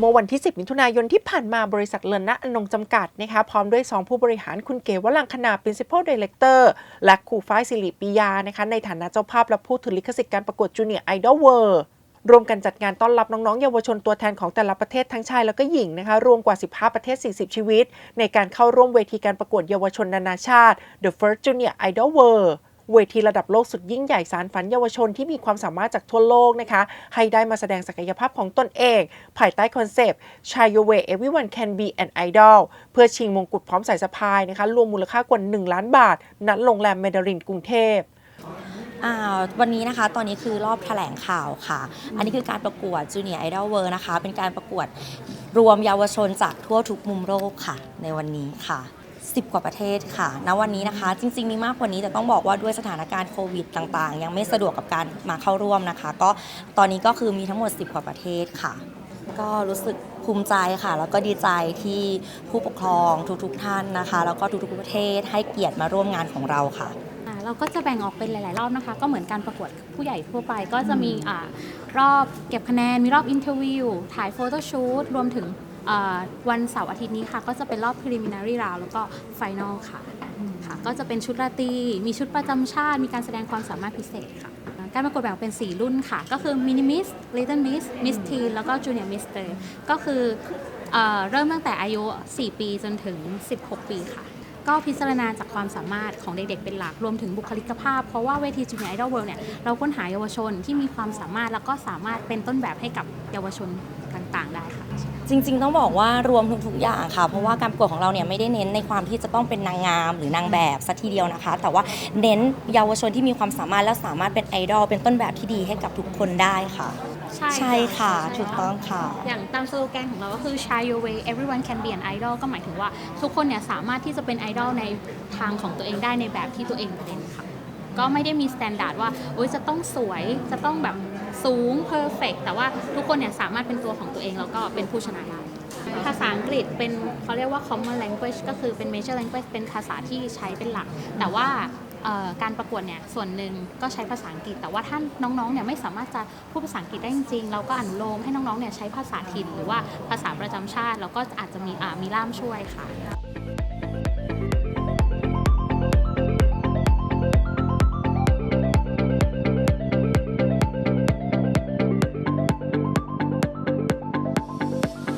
เมื่อวันที่ 10 มิถุนายนที่ผ่านมาบริษัทเลินนะอนงจำกัดนะคะพร้อมด้วย 2 ผู้บริหารคุณเก๋วลังคณา Principal Director และครูฝ้ายสิริปิยานะคะในฐานะเจ้าภาพและผู้ถือลิขสิทธิ์การประกวด Junior Idol World รวมกันจัดงานต้อนรับน้องๆ เยาวชนตัวแทนของแต่ละประเทศทั้งชายแล้วก็หญิงนะคะ รวมกว่า 15 ประเทศ 40 ชีวิต ในการเข้าร่วมเวทีการประกวดเยาวชนนานาชาติ The First Junior Idol World เวทีระดับโลกสุดยิ่งใหญ่สารฝันเยาวชนที่มีความสามารถจากทั่วโลกนะคะ ให้ได้มาแสดงศักยภาพของตนเอง ภายใต้คอนเซปต์ Shine Your Way Everyone Can Be an Idol เพื่อชิงมงกุฎพร้อมสายสะพายนะคะ รวมมูลค่ากว่า 1 ล้านบาท ณ โรงแรมเมดารินกรุงเทพอ่าวันนี้นะคะตอนนี้คือรอบแถลงข่าวค่ะ อันนี้คือการประกวด Junior Idol World นะคะ เป็นการประกวดรวมเยาวชนจากทั่วทุกมุมโลกค่ะ ในวันนี้ค่ะ 10 กว่าประเทศค่ะ ณ วันนี้นะคะ จริง ๆ มีมากกว่านี้แต่ต้องบอกว่าด้วยสถานการณ์โควิดต่างๆ ยังไม่สะดวกกับการมาเข้าร่วมนะคะ ก็ตอนนี้ก็คือมีทั้งหมด 10 กว่าประเทศค่ะ ก็รู้สึกภูมิใจค่ะ แล้วก็ดีใจที่ผู้ปกครองทุกๆท่านนะคะ แล้วก็ทุกๆประเทศให้เกียรติมาร่วมงานของเราค่ะเราก็จะแบ่งออกเป็นหลาย ๆ รอบนะคะ ก็เหมือนการประกวดผู้ใหญ่ทั่วไป ก็จะมีอารอบเก็บคะแนน มีรอบอินเทอร์วิว ถ่ายโฟโต้ชูตรวมถึง วันเสาร์อาทิตย์นี้ค่ะ ก็จะเป็นรอบ preliminary round แล้วก็ final ค่ะค่ะ ก็จะเป็นชุดราตรีมีชุดประจำชาติ มีการแสดงความสามารถพิเศษค่ะ การประกวดแบ่งเป็น 4 รุ่นค่ะ ก็คือ mini miss little miss miss teen แล้วก็ junior miss เลยก็คือเอเริ่มตั้งแต่อายุ 4 ปีจนถึง 16 ปีค่ะก็พิจารณาจากความสามารถของเด็กๆเป็นหลักรวมถึงบุคลิกภาพ เพราะว่าเวที Junior Idol World เนี่ยเราค้นหาเยาวชนที่มีความสามารถแล้วก็สามารถเป็นต้นแบบให้กับเยาวชน จริง ๆ ต้องบอกว่ารวมทุกๆอย่างค่ะ เพราะว่าการประกวดของเราเนี่ยไม่ได้เน้นในความที่จะต้องเป็นนางงามหรือนางแบบสัทีเดียวนะคะ แต่ว่าเน้นเยาวชนที่มีความสามารถและสามารถเป็นไอดอลเป็นต้นแบบที่ดีให้กับทุกคนได้ค่ะ ใช่ค่ะถูกต้องค่ะ อย่างตามสโลแกนของเราก็คือ Shine Your Way Everyone Can Be an Idol ก็หมายถึงว่าทุกคนเนี่ยสามารถที่จะเป็นไอดอลในทางของตัวเองได้ในแบบที่ตัวเองเป็นค่ะ ก็ไม่ได้มีสแตนดาร์ดว่าโอ๊ยจะต้องสวยจะต้องแบบสูงเพอร์เฟกแต่ว่าทุกคนเนี่ยสามารถเป็นตัวของตัวเองแล้วก็เป็นผู้ชนะได้ภาษาอังกฤษเป็นเขาเรียกว่า common language ก็คือเป็น major language เป็นภาษาที่ใช้เป็นหลัก แต่ว่าการประกวดเนี่ยส่วนหนึ่งก็ใช้ภาษาอังกฤษ แต่ว่าถ้าน้องๆเนี่ยไม่สามารถจะพูดภาษาอังกฤษได้จริงๆเราก็อนุโลมให้น้องๆเนี่ยใช้ภาษาถิ่นหรือว่าภาษาประจำชาติแล้วก็อาจจะมีมีล่ามช่วยค่ะ